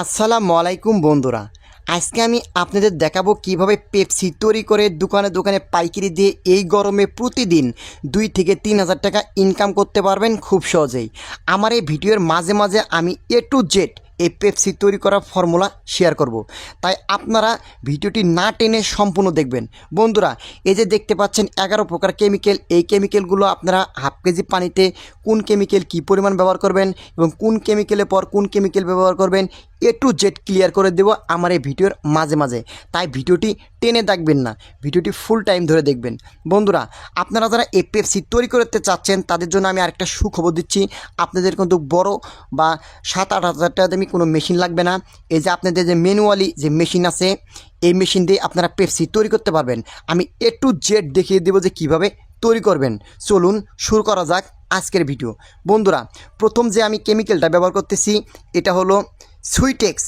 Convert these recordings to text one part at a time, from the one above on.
আসসালামু আলাইকুম, বন্ধুরা। আজকে আমি আপনাদের দেখাবো কীভাবে পেপসি তৈরি করে দোকানে দোকানে পাইকারি দিয়ে এই গরমে প্রতিদিন দুই থেকে তিন হাজার টাকা ইনকাম করতে পারবেন খুব সহজেই। আমার এই ভিডিওর মাঝে মাঝে আমি এ টু জেড এই পেপসি তৈরি করার ফর্মুলা শেয়ার করব। তাই আপনারা ভিডিওটি না টেনে সম্পূর্ণ দেখবেন। বন্ধুরা, এই যে দেখতে পাচ্ছেন এগারো প্রকার কেমিক্যাল এই কেমিক্যালগুলো আপনারা হাফ কেজি পানিতে কোন কেমিক্যাল কী পরিমাণ ব্যবহার করবেন এবং কোন কেমিক্যালের পর কোন কেমিক্যাল ব্যবহার করবেন এ টু জেড ক্লিয়ার করে দেবো আমার এই ভিডিওর মাঝে মাঝে। তাই ভিডিওটি টেনে দেখবেন না, ভিডিওটি ফুল টাইম ধরে দেখবেন। বন্ধুরা, আপনারা যারা পেপসি তৈরি করতে চাচ্ছেন, তাদের জন্য আমি আরেকটা সুখবর দিচ্ছি। আপনাদের কিন্তু বড় বা সাত আট হাজার টাকা দামি কোনো মেশিন লাগবে না। এই যে আপনাদের যে ম্যানুয়ালি যে মেশিন আছে, এই মেশিন দিয়ে আপনারা পেপসি তৈরি করতে পারবেন। আমি এ টু জেড দেখিয়ে দেবো যে কীভাবে তৈরি করবেন। চলুন শুরু করা যাক আজকের ভিডিও। বন্ধুরা, প্রথম যে আমি কেমিক্যালটা ব্যবহার করতেছি, এটা হলো সুইটেক্স।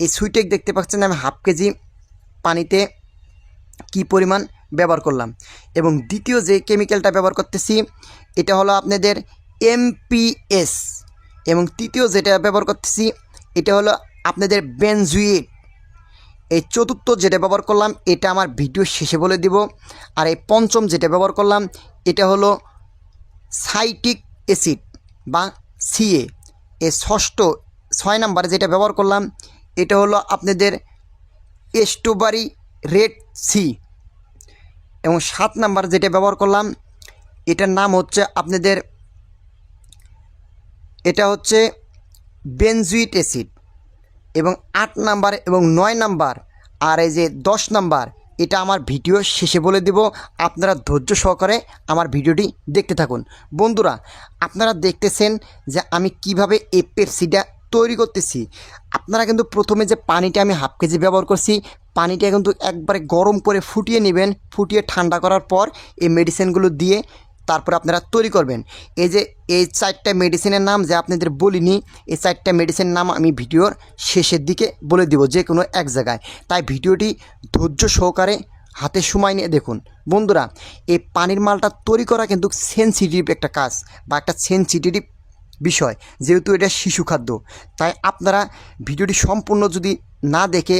এই সুইটেক দেখতে পাচ্ছেন আমি হাফ কেজি পানিতে কি পরিমাণ ব্যবহার করলাম। এবং দ্বিতীয় যে কেমিক্যালটা ব্যবহার করতেছি, এটা হলো আপনাদের এমপিএস। এবং তৃতীয় যেটা ব্যবহার করতেছি, এটা হলো আপনাদের বেনজুইট। এই চতুর্থ যেটা ব্যবহার করলাম, এটা আমার ভিডিও শেষে বলে দিব। আর এই পঞ্চম যেটা ব্যবহার করলাম, এটা হলো সাইটিক অ্যাসিড বা সিএ এই ষষ্ঠ ছয় নাম্বারে যেটা ব্যবহার করলাম, এটা হলো আপনাদের এস্টোবারি রেড সি। এবং সাত নাম্বার যেটা ব্যবহার করলাম, এটার নাম হচ্ছে আপনাদের, এটা হচ্ছে বেনজুইট অ্যাসিড। এবং আট নাম্বার এবং নয় নাম্বার আর এই যে দশ নাম্বার, এটা আমার ভিডিও শেষে বলে দেব, আপনারা ধৈর্য সহকারে আমার ভিডিওটি দেখতে থাকুন। বন্ধুরা, আপনারা দেখতেছেন যে আমি কীভাবে এই পেপসিটা তৈরি করতেছি। আপনারা কিন্তু প্রথমে যে পানিটা আমি হাফ কেজি ব্যবহার করছি, পানিটা কিন্তু একবারে গরম করে ফুটিয়ে নেবেন। ফুটিয়ে ঠান্ডা করার পর এই মেডিসিনগুলো দিয়ে তারপর আপনারা তৈরি করবেন। এই যে এই চারটা মেডিসিনের নাম যে আপনাদের বলিনি, এই চারটা মেডিসিনের নাম আমি ভিডিওর শেষের দিকে বলে দিব যে কোনো এক জায়গায়। তাই ভিডিওটি ধৈর্য সহকারে হাতে সময় নিয়ে দেখুন। বন্ধুরা, এই পানির মালটা তৈরি করা কিন্তু সেন্সিটিভ একটা কাজ বা একটা সেন্সিটিভ বিষয়, যেহেতু এটা শিশু খাদ্য, তাই আপনারা ভিডিওটি সম্পূর্ণ যদি না দেখে,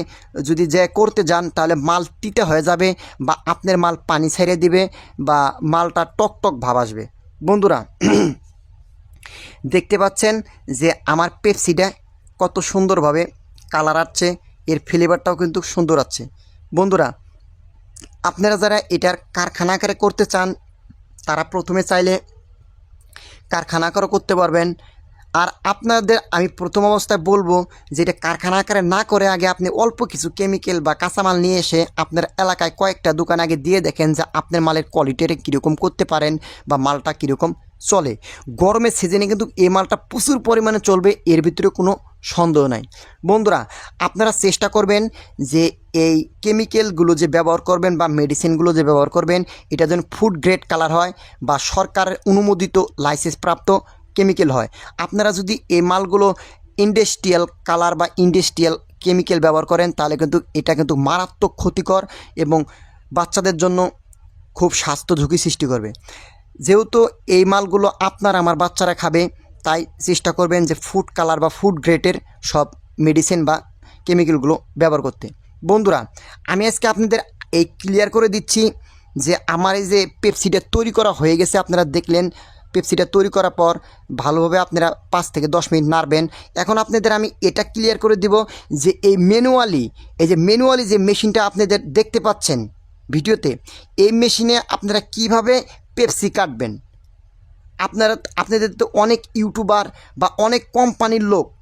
যদি যে করতে যান, তাহলে মাল তিতে হয়ে যাবে বা আপনার মাল পানি ছেড়ে দিবে বা মালটা টক টক ভাব আসবে। বন্ধুরা, দেখতে পাচ্ছেন যে আমার পেপসিটা কত সুন্দরভাবে কালার আসছে, এর ফ্লেভারটাও কিন্তু সুন্দর আছে বন্ধুরা, আপনারা যারা এটার কারখানা আকারে করতে চান, তারা প্রথমে চাইলে কারখানা আকারও করতে পারবেন। আর আপনাদের আমি প্রথম অবস্থায় বলব যে এটা কারখানা আকারে না করে আগে আপনি অল্প কিছু কেমিক্যাল বা কাঁচামাল নিয়ে এসে আপনার এলাকায় কয়েকটা দোকান আগে দিয়ে দেখেন যে আপনার মালের কোয়ালিটিটা কীরকম করতে পারেন বা মালটা কীরকম চলে। গরমের সিজনে কিন্তু এই মালটা প্রচুর পরিমাণে চলবে, এর ভিতরে কোনো সন্দেহ নাই। বন্ধুরা, আপনারা চেষ্টা করবেন যে এই কেমিক্যালগুলো যে ব্যবহার করবেন বা মেডিসিনগুলো যে ব্যবহার করবেন, এটা যেন ফুড গ্রেড কালার হয় বা সরকারের অনুমোদিত লাইসেন্স প্রাপ্ত কেমিক্যাল হয়। আপনারা যদি এই মালগুলো ইন্ডাস্ট্রিয়াল কালার বা ইন্ডাস্ট্রিয়াল কেমিক্যাল ব্যবহার করেন, তাহলে কিন্তু এটা কিন্তু মারাত্মক ক্ষতিকর এবং বাচ্চাদের জন্য খুব স্বাস্থ্য ঝুঁকি সৃষ্টি করবে। যেহেতু এই মালগুলো আপনার, আমার বাচ্চারা খাবে তাই চেষ্টা করবেন যে ফুড কালার বা ফুড গ্রেটের সব মেডিসিন বা কেমিক্যালগুলো ব্যবহার করতে। বন্ধুরা, আমি আজকে আপনাদের এই ক্লিয়ার করে দিচ্ছি যে আমার এই যে পেপসিটা তৈরি করা হয়ে গেছে, আপনারা দেখলেন পেপসিটা তৈরি করার পর ভালোভাবে আপনারা পাঁচ থেকে দশ মিনিট নাড়বেন। এখন আপনাদের আমি এটা ক্লিয়ার করে দিব যে এই ম্যানুয়ালি এই যে ম্যানুয়ালি যে মেশিনটা আপনাদের দেখতে পাচ্ছেন ভিডিওতে, এই মেশিনে আপনারা কীভাবে পেপসি কাটবেন? আপনারা আপনাদের তো অনেক ইউটিউবার বা অনেক কোম্পানির লোক।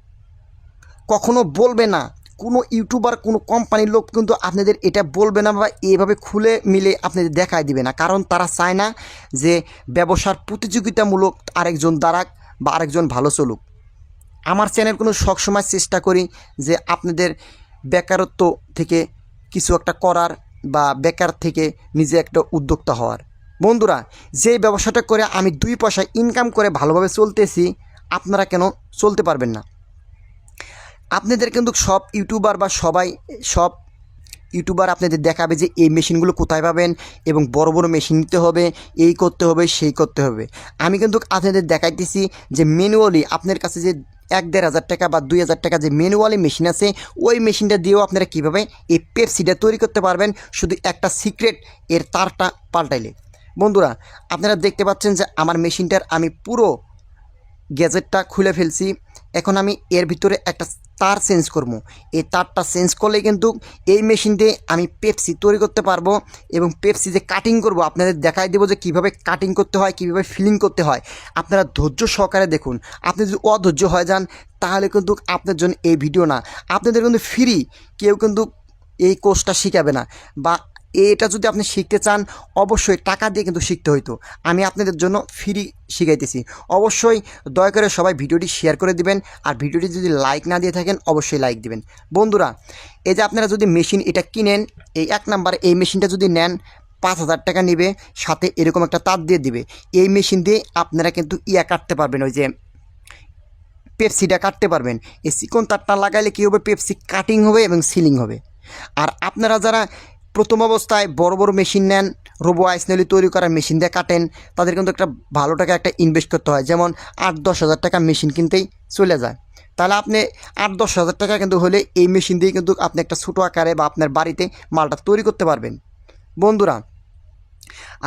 কখনো বলবে না, কোনো ইউটিউবার, কোনো কোম্পানির লোক কিন্তু আপনাদের এটা বলবে না বা এভাবে খুলে মিলে আপনাদের দেখায় দিবে না। কারণ তারা চায় না যে ব্যবসার প্রতিযোগিতামূলক আরেকজন দাঁড়াক বা আরেকজন ভালো চলুক। আমার চ্যানেল কোনো সবসময় চেষ্টা করি যে আপনাদের বেকারত্ব থেকে কিছু একটা করার বা বেকার থেকে নিজে একটা উদ্যোক্তা হওয়ার। বন্ধুরা, যে ব্যবসাটা করে আমি দুই পয়সা ইনকাম করে ভালোভাবে চলতেছি, আপনারা কেন চলতে পারবেন না? আপনাদের কিন্তু সব ইউটিউবার বা সবাই, সব ইউটিউবার আপনাদের দেখাবে যে এই মেশিনগুলো কোথায় পাবেন এবং বড় বড় মেশিন নিতে হবে, এই করতে হবে, সেই করতে হবে। আমি কিন্তু আপনাদের দেখাইতেছি যে ম্যানুয়ালি আপনার কাছে যে এক দেড় হাজার টাকা বা দুই হাজার টাকা যে ম্যানুয়ালি মেশিন আছে, ওই মেশিনটা দিয়েও আপনারা কীভাবে এই পেপসিটা তৈরি করতে পারবেন? শুধু একটা সিক্রেট এর তারটা পাল্টাইলে। বন্ধুরা, আপনারা দেখতে পাচ্ছেন যে আমার মেশিনটার আমি পুরো গ্যাজেটটা খুলে ফেলছি। এখন আমি এর ভিতরে একটা তার চেঞ্জ করব। এই তারটা চেঞ্জ করলে কিন্তু এই মেশিন দিয়ে আমি পেপসি তৈরি করতে পারব এবং পেপসি যে কাটিং করব, আপনাদের দেখাই দেবো যে কীভাবে কাটিং করতে হয়, কীভাবে ফিলিং করতে হয়। আপনারা ধৈর্য সহকারে দেখুন। আপনি যদি অধৈর্য হয়ে যান, তাহলে কিন্তু আপনার জন্য এই ভিডিও না। আপনাদের কিন্তু ফ্রি কেউ কিন্তু এই কোর্সটা শিখাবে না। বা এটা যদি আপনি শিখতে চান, অবশ্যই টাকা দিয়ে কিন্তু শিখতে হইতো। আমি আপনাদের জন্য ফ্রি শিখাইতেছি। অবশ্যই দয়া করে সবাই ভিডিওটি শেয়ার করে দিবেন আর ভিডিওটি যদি লাইক না দিয়ে থাকেন, অবশ্যই লাইক দিবেন। বন্ধুরা, এই যে আপনারা যদি মেশিন এটা কিনেন, এই এক নাম্বার এই মেশিনটা যদি নেন, পাঁচ হাজার টাকা নেবে, সাথে এরকম একটা তার দিয়ে দিবে। এই মেশিন দিয়ে আপনারা কিন্তু ইয়া কাটতে পারবেন, ওই যে পেপসিটা কাটতে পারবেন। এই চিকন তারটা লাগাইলে কী হবে? পেপসি কাটিং হবে এবং সিলিং হবে। আর আপনারা যারা প্রথম অবস্থায় বড় বড় মেশিন নেন রোবো আইসনেলি তৈরি করার মেশিন দিয়ে কাটেন। তাদের কিন্তু একটা ভালো টাকা একটা ইনভেস্ট করতে হয়। যেমন আট দশ হাজার টাকা মেশিন কিনতেই চলে যায়। তাহলে আপনি আট দশ হাজার টাকা কিন্তু হলে এই মেশিন দিয়ে কিন্তু আপনি একটা ছোটো আকারে বা আপনার বাড়িতে মালটা তৈরি করতে পারবেন। বন্ধুরা,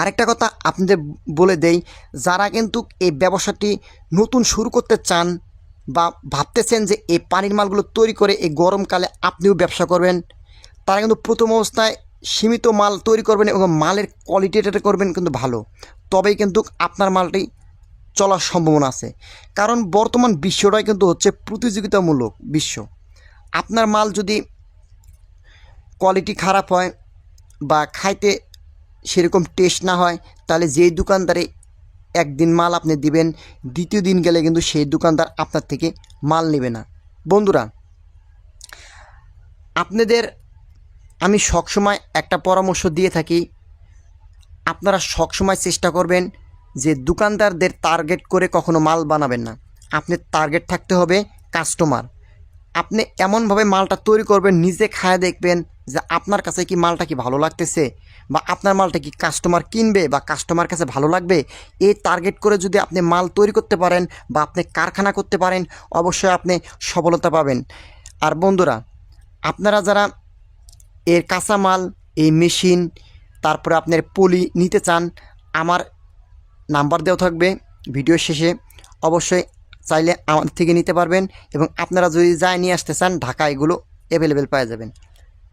আরেকটা কথা আপনাদের বলে দেই, যারা কিন্তু এই ব্যবসাটি নতুন শুরু করতে চান বা ভাবতেছেন যে এই পানির মালগুলো তৈরি করে এই গরমকালে আপনিও ব্যবসা করবেন, তারা কিন্তু প্রথম অবস্থায় সীমিত মাল তৈরি করবেন এবং মালের কোয়ালিটিটা করবেন কিন্তু ভালো। তবেই কিন্তু আপনার মালটি চলার সম্ভাবনা আছে। কারণ বর্তমান বিশ্বটাই কিন্তু হচ্ছে প্রতিযোগিতামূলক বিশ্ব। আপনার মাল যদি কোয়ালিটি খারাপ হয় বা খাইতে সেরকম টেস্ট না হয়, তাহলে যেই দোকানদারে একদিন মাল আপনি দিবেন, দ্বিতীয় দিন গেলে কিন্তু সেই দোকানদার আপনার থেকে মাল নেবে না। বন্ধুরা, আপনাদের আমি সবসময় একটা পরামর্শ দিয়ে থাকি, আপনারা সবসময় চেষ্টা করবেন যে দোকানদারদের টার্গেট করে কখনো মাল বানাবেন না। আপনার টার্গেট থাকতে হবে কাস্টমার আপনি এমনভাবে মালটা তৈরি করবেন, নিজে খায় দেখবেন যে আপনার কাছে কি মালটা কি ভালো লাগতেছে বা আপনার মালটা কি কাস্টমার কিনবে বা কাস্টমার কাছে ভালো লাগবে? এই টার্গেট করে যদি আপনি মাল তৈরি করতে পারেন বা আপনি কারখানা করতে পারেন, অবশ্যই আপনি সফলতা পাবেন। আর বন্ধুরা, আপনারা যারা এর কাঁচামাল, এই মেশিন, তারপরে আপনার পলি নিতে চান, আমার নাম্বার দেওয়া থাকবে ভিডিও শেষে। অবশ্যই চাইলে আমাদের থেকে নিতে পারবেন এবং আপনারা যদি যায় নিয়ে আসতে চান, ঢাকা এগুলো অ্যাভেলেবেল পাওয়া যাবেন।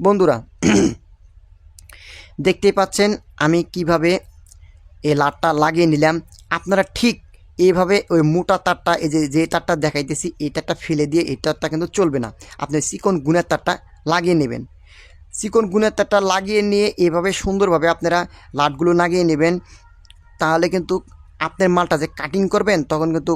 বন্ধুরা, দেখতেই পাচ্ছেন আমি কীভাবে এই লাটটা লাগিয়ে নিলাম। আপনারা ঠিক এইভাবে ওই মোটা তারটা, এই যে যে তারটা দেখাইতেছি, এই তারটা ফেলে দিয়ে এই তারটা কিন্তু চলবে না। আপনি চিকন গুণের তারটা লাগিয়ে নেবেন। চিকন গুণের তারটা লাগিয়ে নিয়ে এভাবে সুন্দরভাবে আপনারা লাটগুলো লাগিয়ে নেবেন, তাহলে কিন্তু আপনার মালটা যে কাটিং করবেন, তখন কিন্তু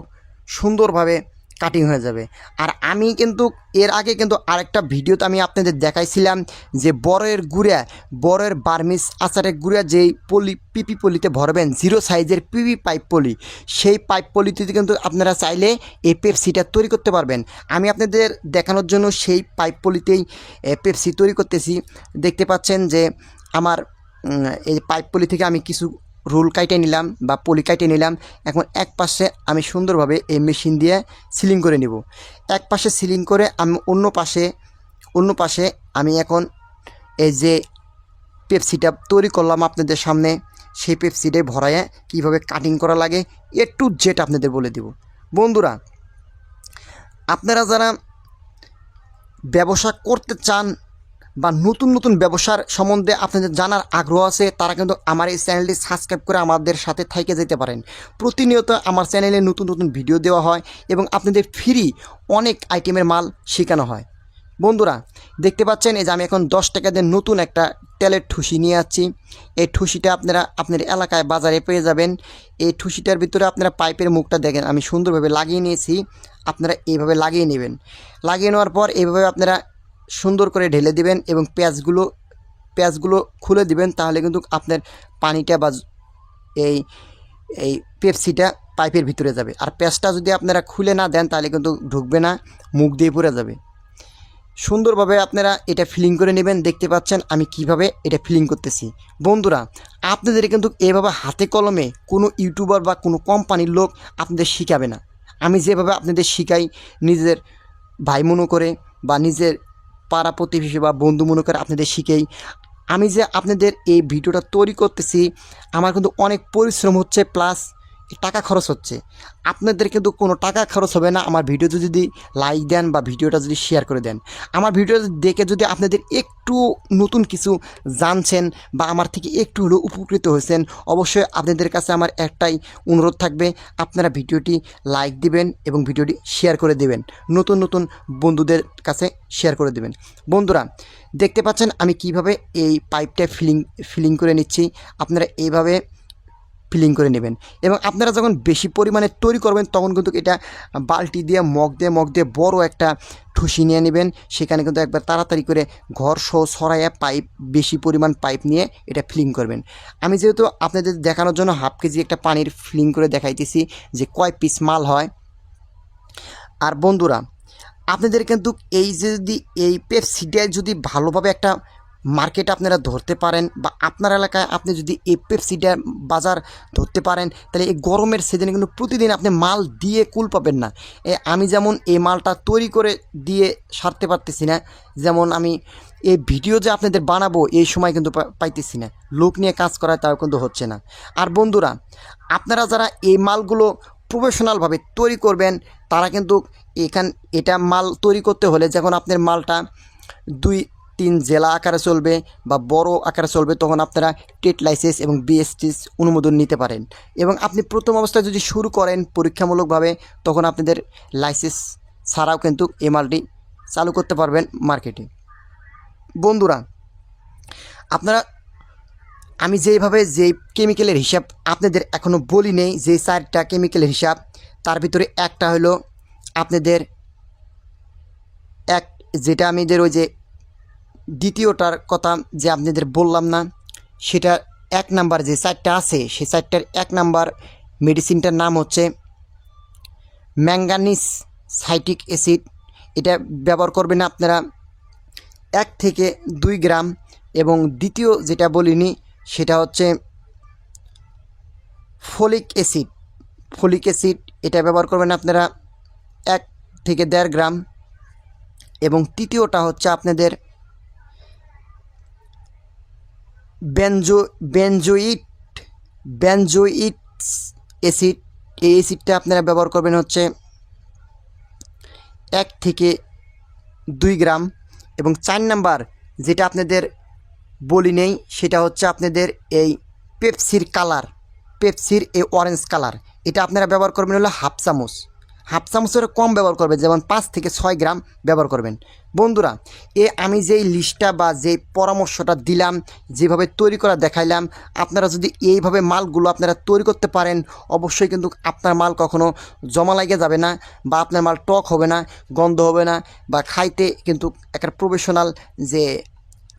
সুন্দরভাবে কাটিং হয়ে যাবে। আর আমি কিন্তু, এর আগে কিন্তু আরেকটা ভিডিওতে আমি আপনাদের দেখাইছিলাম যে বড়ের গুঁড়া বড়ের বার্মিস আচারের গুঁড়া যেই পলি, পিপি পলিতে ভরবেন, জিরো সাইজের পিপি পাইপ পলি, সেই পাইপ পলিতে কিন্তু আপনারা চাইলে এই পেপসিটা তৈরি করতে পারবেন। আমি আপনাদের দেখানোর জন্য সেই পাইপ পলিতেই পেপসি তৈরি করতেছি। দেখতে পাচ্ছেন যে আমার এই পাইপ পলি থেকে আমি কিছু রোল কাইটে নিলাম বা পলি কাইটে নিলাম, এখন এক পাশে আমি সুন্দরভাবে এই মেশিন দিয়ে সিলিং করে নিব। এক পাশে সিলিং করে আমি অন্য পাশে অন্য পাশে আমি এখন এই যে পেপসিটা তৈরি করলাম আপনাদের সামনে, সেই পেপসিটাই ভরাইয়ে কীভাবে কাটিং করা লাগে, এ টু জেড আপনাদের বলে দিব। বন্ধুরা, আপনারা যারা ব্যবসা করতে চান বা নতুন নতুন ব্যবসার সম্বন্ধে আপনাদের জানার আগ্রহ আছে, তারা কিন্তু আমার এই চ্যানেলটি সাবস্ক্রাইব করে আমাদের সাথে থেকে যেতে পারেন। প্রতিনিয়ত আমার চ্যানেলে নতুন নতুন ভিডিও দেওয়া হয় এবং আপনাদের ফ্রি অনেক আইটেমের মাল শেখানো হয়। বন্ধুরা, দেখতে পাচ্ছেন এই যে আমি এখন দশ টাকা দিয়ে নতুন একটা তেলের ঠুসি নিয়ে যাচ্ছি এই ঠুসিটা আপনারা আপনার এলাকায় বাজারে পেয়ে যাবেন। এই ঠুসিটার ভিতরে আপনারা পাইপের মুখটা দেখেন, আমি সুন্দরভাবে লাগিয়ে নিয়েছি। আপনারা এইভাবে লাগিয়ে নেবেন। লাগিয়ে নেওয়ার পর এইভাবে আপনারা সুন্দর করে ঢেলে দিবেন এবং পেঁয়াজগুলো পেঁয়াজগুলো খুলে দিবেন, তাহলে কিন্তু আপনার পানিটা বা এই এই পেপসিটা পাইপের ভিতরে যাবে। আর পেঁয়াজটা যদি আপনারা খুলে না দেন, তাহলে কিন্তু ঢুকবে না, মুখ দিয়ে পড়ে যাবে। সুন্দরভাবে আপনারা এটা ফিলিং করে নেবেন। দেখতে পাচ্ছেন আমি কীভাবে এটা ফিলিং করতেছি। বন্ধুরা, আপনাদের কিন্তু এভাবে হাতে কলমে কোনো ইউটিউবার বা কোনো কোম্পানির লোক আপনাদের শিখাবে না। আমি যেভাবে আপনাদের শিখাই নিজের ভাই মনে করে বা নিজের পাড়া প্রতিবেশী বা বন্ধু মনে করে আপনাদের শিখেই। আমি যে আপনাদের এই ভিডিওটা তৈরি করতেছি, আমার কিন্তু অনেক পরিশ্রম হচ্ছে, প্লাস টাকা খরচ হচ্ছে। আপনাদের কিন্তু কোনো টাকা খরচ হবে না। আমার ভিডিওতে যদি লাইক দেন বা ভিডিওটা যদি শেয়ার করে দেন। আমার ভিডিও দেখে যদি আপনাদের একটু নতুন কিছু জানছেন বা আমার থেকে একটু হলেও উপকৃত হয়েছেন, অবশ্যই আপনাদের কাছে আমার একটাই অনুরোধ থাকবে। আপনারা ভিডিওটি লাইক দিবেন এবং ভিডিওটি শেয়ার করে দেবেন। নতুন নতুন বন্ধুদের কাছে শেয়ার করে দেবেন। বন্ধুরা, দেখতে পাচ্ছেন আমি কীভাবে এই পাইপটা ফিলিং ফিলিং করে নিচ্ছি। আপনারা এইভাবে ফিলিং করে নেবেন। এবং আপনারা যখন বেশি পরিমাণে তৈরি করবেন, তখন কিন্তু এটা বালতি দিয়ে, মগ দিয়ে মগ দিয়ে বড় একটা ঠুসি নিয়ে নেবেন। সেখানে কিন্তু একবার তাড়াতাড়ি করে ঘর সহ সরাইয়া পাইপ, বেশি পরিমাণ পাইপ নিয়ে এটা ফিলিং করবেন। আমি যেহেতু আপনাদের দেখানোর জন্য হাফ কেজি একটা পানির ফিলিং করে দেখাইতেছি যে কয় পিস মাল হয়। আর বন্ধুরা, আপনাদের কিন্তু এই যে যদি এই পেপসিটায় যদি ভালোভাবে একটা মার্কেট আপনারা ধরতে পারেন বা আপনার এলাকায় আপনি যদি এই বাজার ধরতে পারেন, তাহলে এই গরমের সিজনে কিন্তু প্রতিদিন আপনি মাল দিয়ে কুল পাবেন না। আমি যেমন এই মালটা তৈরি করে দিয়ে সারতে পারতেছি না, যেমন আমি এই ভিডিও যে আপনাদের বানাবো, এই সময় কিন্তু পাইতেছি না। লোক নিয়ে কাজ করা তাও কিন্তু হচ্ছে না। আর বন্ধুরা, আপনারা যারা এই মালগুলো প্রফেশনালভাবে তৈরি করবেন, তারা কিন্তু এখান, এটা মাল তৈরি করতে হলে যখন আপনার মালটা দুই তিন জেলা আকারে চলবে বা বড় আকারে চলবে, তখন আপনারা টেট লাইসেন্স এবং বিএসটিস অনুমোদন নিতে পারেন। এবং আপনি প্রথম অবস্থায় যদি শুরু করেন পরীক্ষামূলকভাবে, তখন আপনাদের লাইসেন্স ছাড়াও কিন্তু মালটি চালু করতে পারবেন মার্কেটে। বন্ধুরা, আপনারা, আমি যেইভাবে যে কেমিক্যালের হিসাব আপনাদের এখনও বলি নেই, যে চারটা কেমিক্যালের হিসাব, তার ভিতরে একটা হলো আপনাদের এক, যেটা আমাদের ওই যে দ্বিতীয়টার কথা যে আপনাদের বললাম না, সেটা এক নাম্বার যে চারটা আছে, সেই চারটার এক নাম্বার মেডিসিনটার নাম হচ্ছে ম্যাঙ্গানিস সাইটিক অ্যাসিড এটা ব্যবহার করবেন আপনারা এক থেকে দুই গ্রাম এবং দ্বিতীয় যেটা বলিনি, সেটা হচ্ছে ফলিক অ্যাসিড ফলিক অ্যাসিড এটা ব্যবহার করবেন আপনারা এক থেকে দেড় গ্রাম এবং তৃতীয়টা হচ্ছে আপনাদের বেনজো, বেনজোইট বেনজোইট অ্যাসিড, এই অ্যাসিডটা আপনারা ব্যবহার করবেন হচ্ছে এক থেকে দুই গ্রাম এবং চার নাম্বার যেটা আপনাদের বলি নেই, সেটা হচ্ছে আপনাদের এই পেপসির কালার, পেপসির এই অরেঞ্জ কালার। এটা আপনারা ব্যবহার করবেন হলো হাফ চামচ। হাফ চামচের কম ব্যবহার করবেন যেমন পাঁচ থেকে ছয় গ্রাম ব্যবহার করবেন। বন্ধুরা, এ আমি যেই লিস্টটা বা যেই পরামর্শটা দিলাম, যেভাবে তৈরি করা দেখাইলাম, আপনারা যদি এইভাবে মালগুলো আপনারা তৈরি করতে পারেন, অবশ্যই কিন্তু আপনার মাল কখনো জমা লাগে যাবে না বা আপনার মাল টক হবে না, গন্ধ হবে না বা খাইতে কিন্তু একটা প্রফেশনাল যে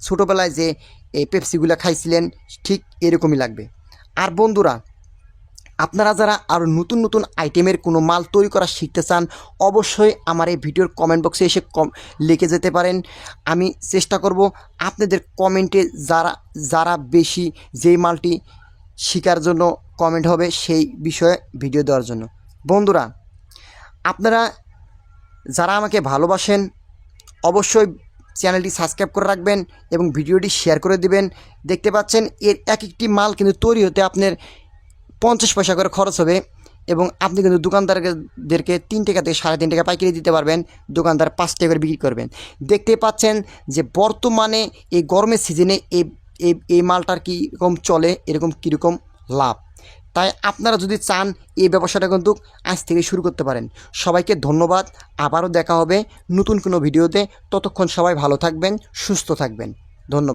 ছোটোবেলায় যে এই পেপসিগুলো খাইছিলেন, ঠিক এরকমই লাগবে। আর বন্ধুরা আপনারা যারা আরও নতুন নতুন আইটেমের কোনো মাল তৈরি করা শিখতে চান, অবশ্যই আমার এই ভিডিওর কমেন্ট বক্সে এসে কম, লিখে যেতে পারেন। আমি চেষ্টা করব আপনাদের কমেন্টে যারা যারা বেশি যেই মালটি শেখার জন্য কমেন্ট হবে সেই বিষয়ে ভিডিও দেওয়ার জন্য। বন্ধুরা, আপনারা যারা আমাকে ভালোবাসেন, অবশ্যই চ্যানেলটি সাবস্ক্রাইব করে রাখবেন এবং ভিডিওটি শেয়ার করে দিবেন। দেখতে পাচ্ছেন এর এক একটি মাল কিন্তু তৈরি হতে আপনার পঞ্চাশ পয়সা করে খরচ হবে এবং আপনি কিন্তু দোকানদারদেরকে তিন টাকা থেকে সাড়ে তিন টাকা পাইকারি দিতে পারবেন, দোকানদার পাঁচ টাকা করে বিক্রি করবেন। দেখতে পাচ্ছেন যে বর্তমানে এই গরমের সিজনে এই এই মালটার কীরকম চলে, এরকম কীরকম লাভ। তাই আপনারা যদি চান এই ব্যবসাটা কিন্তু আজ থেকে শুরু করতে পারেন। সবাইকে ধন্যবাদ, আবারও দেখা হবে নতুন কোনো ভিডিওতে। ততক্ষণ সবাই ভালো থাকবেন, সুস্থ থাকবেন। ধন্যবাদ।